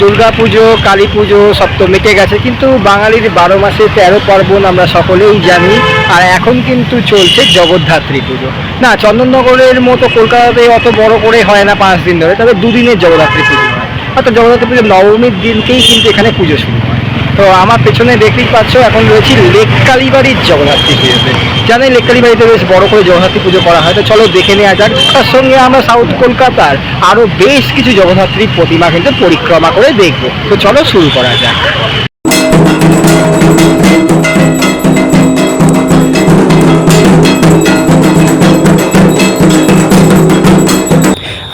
দুর্গা পুজো, কালী পুজো, সব তো মেটে গেছে। কিন্তু বাঙালির বারো মাসে তেরো পার্বণ আমরা সকলেই জানি, আর এখন কিন্তু চলছে জগদ্ধাত্রী পুজো। না, চন্দননগরের মতো কলকাতাতে অত বড় করে হয় না পাঁচ দিন ধরে, তবে দুদিনের জগদ্ধাত্রী পুজো হয়। অর্থাৎ জগদ্ধাত্রী পুজো নবমীর দিনকেই কিন্তু এখানে পুজো শুরু তো আমার পেছনে দেখতেই পাচ্ছ, এখন রয়েছি লেক কালীবাড়ির জগদ্ধাত্রী পুজোতে জানেন লেক কালীবাড়িতে বেশ বড় করে জগদ্ধাত্রী পুজো করা হয়, তো চলো দেখে নেওয়া যাক। তার সঙ্গে আমরা সাউথ কলকাতার আরও বেশ কিছু জগদ্ধাত্রীর প্রতিমা কিন্তু পরিক্রমা করে দেখব। তো চলো শুরু করা যাক।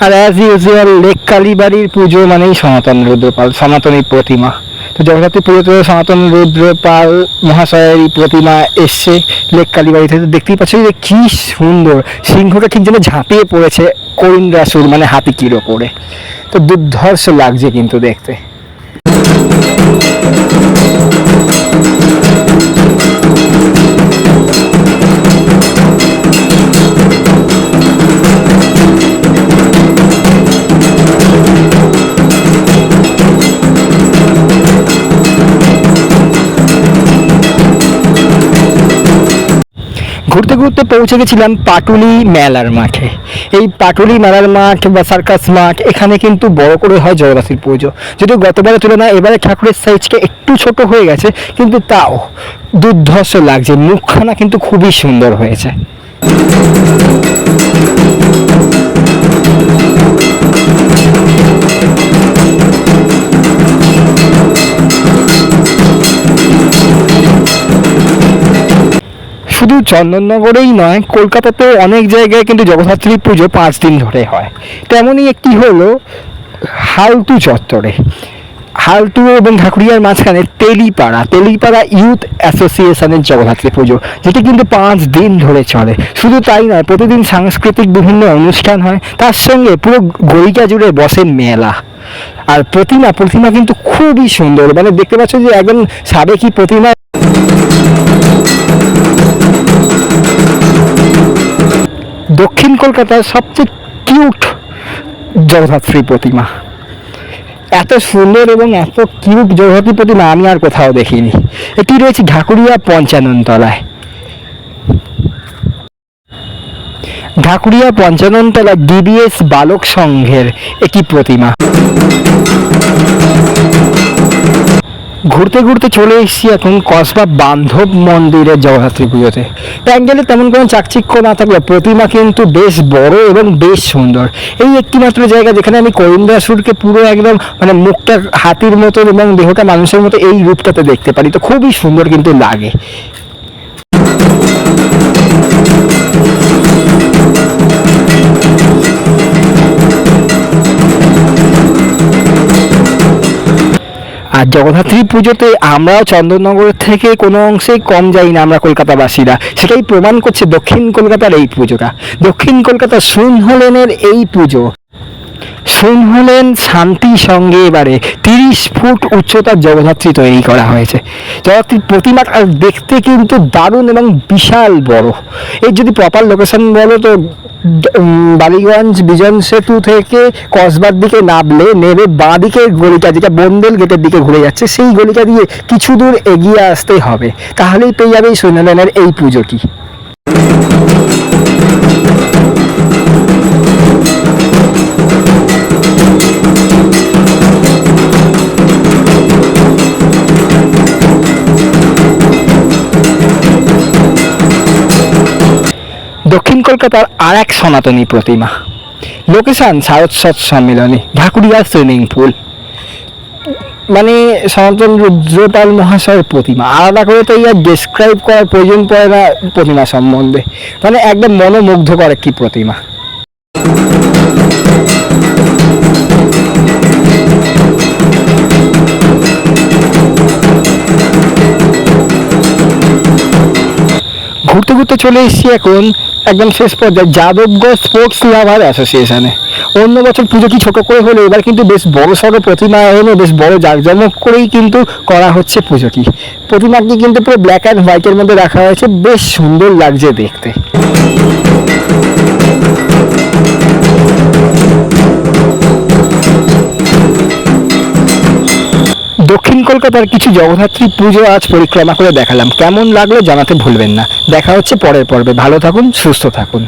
আর অ্যাজ ইউজুয়াল লেক কালীবাড়ির পুজো মানেই সনাতন রুদ্রপাল, সনাতনী প্রতিমা। তো জগদ্ধাত্রী পুজোতে সনাতন রুদ্রপাল মহাশয়ের এই প্রতিমা এসছে লেক কালীবাড়িতে তো দেখতেই পাচ্ছ যে কি সুন্দর। সিংহটা ঠিক যেন ঝাঁপিয়ে পড়েছে করিন্দ্রাসুর মানে হাতিকির ওপরে। তো দুর্ধর্ষ লাগছে কিন্তু দেখতে। ঘুরতে ঘুরতে পৌঁছে গেছিলাম পাটুলি মেলার মাঠে। এই পাটুলি মেলার মাঠ বা সার্কাস মাঠ, এখানে কিন্তু বড় করে হয় জগদ্ধাত্রীর পুজো। যদিও গতবারের তুলনায় এবারে ঠাকুরের সাইজকে একটু ছোট হয়ে গেছে, কিন্তু তাও দুর্ধস লাগছে। মুখখানা কিন্তু খুবই সুন্দর হয়েছে। শুধু চন্দননগরেই নয় কলকাতাতে অনেক জায়গায় কিন্তু জগদ্ধাত্রী পুজো পাঁচ দিন ধরে হয়। তেমনই একটি হলো হালতু চত্বরে। হালতু এবং ঢাকুরিয়ার মাঝখানে তেলিপাড়া তেলিপাড়া ইউথ অ্যাসোসিয়েশনের জগদ্ধাত্রী পুজো, যেটি কিন্তু পাঁচ দিন ধরে চলে। শুধু তাই নয়, প্রতিদিন সাংস্কৃতিক বিভিন্ন অনুষ্ঠান হয়, তার সঙ্গে পুরো গরিকা জুড়ে বসে মেলা। আর প্রতিমা প্রতিমা কিন্তু খুবই সুন্দর। মানে দেখতে পাচ্ছ যে একদম সাবেকি প্রতিমা। দক্ষিণ কলকাতার সবচেয়ে কিউট জগদ্ধাত্রী প্রতিমা। এত সুন্দর এবং এত কিউট জগদ্ধাত্রী প্রতিমা আমি আর কোথাও দেখিনি। এটি রয়েছে ঢাকুরিয়া পঞ্চানন তলায় ঢাকুরিয়া পঞ্চাননতলা ডিবিএস বালক সংঘের একটি প্রতিমা। ঘুরতে ঘুরতে চলে এসেছি এখন কসবা বান্ধব মন্দিরের জগদ্ধাত্রী পুজোতে। প্যান্ডেলে তেমন কোনো চাকচিক্য না থাকলে প্রতিমা কিন্তু বেশ বড় এবং বেশ সুন্দর। এই একটিমাত্র জায়গা যেখানে আমি করিন্দাসুরকে পুরো একদম মানে মুখটা হাতির মতো এবং দেহটা মানুষের মতো এই রূপটাতে দেখতে পারি। তো খুবই সুন্দর কিন্তু লাগে। আর জগদ্ধাত্রী পুজোতে আমরাও চন্দননগরের থেকে কোনো অংশেই কম যাই না, আমরা কলকাতাবাসীরা। সেটাই প্রমাণ করছে দক্ষিণ কলকাতার এই পুজোটা। দক্ষিণ কলকাতার সুনহলেনের এই পুজো। সুনহলেন শান্তি সঙ্গে এবারে তিরিশ ফুট উচ্চতার জগদ্ধাত্রী তৈরি করা হয়েছে। জগদ্ধাত্রীর প্রতিমাটা দেখতে কিন্তু দারুণ এবং বিশাল বড়। এর যদি প্রপার লোকেশন বলো তো বালিগঞ্জ, বিজন সেতু থেকে কসবার দিকে নামলে, নেমে বাঁ দিকে গলিটা, যেটা বন্দেল গেটের দিকে ঘুরে যাচ্ছে, সেই গলিটা দিয়ে কিছু দূর এগিয়ে আসতে হবে। তাহলেই পেয়ে যাবে এই সৈন্যদানের এই পুজোটি দক্ষিণ কলকাতার আর এক সনাতনী প্রতিমা। Location Saraswat Sammilani Dhakuria swimming pool. মানে সনাতন রুদ্রপাল মহাশয়ের প্রতিমা। আলাদা করে তো ইয়ার ডেসক্রাইব করার প্রয়োজন পড়ে না প্রতিমা সম্বন্ধে। মানে একদম মনোমুগ্ধকর একটি প্রতিমা। ঘুরতে ঘুরতে চলে এসেছি এখন একদম শেষ পর্যায়ে যাদবগঞ্জ স্পোর্টস লাভার অ্যাসোসিয়েশনে। অন্য বছর পুজো কি ছোট করে হলো? এবার কিন্তু বেশ বড় সড়ো প্রতিমা এনে বেশ বড় জাঁকজমক করেই কিন্তু করা হচ্ছে পুজো কি প্রতিমাটি কিন্তু পুরো ব্ল্যাক অ্যান্ড হোয়াইটের মধ্যে রাখা হয়েছে। বেশ সুন্দর লাগছে দেখতে। দক্ষিণ কলকাতার কিছু জগদ্ধাত্রী পুজো আজ পরিক্রমা করে দেখালাম। কেমন লাগল জানাতে ভুলবেন না। দেখা হচ্ছে পরের পর্বে। ভালো থাকুন, সুস্থ থাকুন।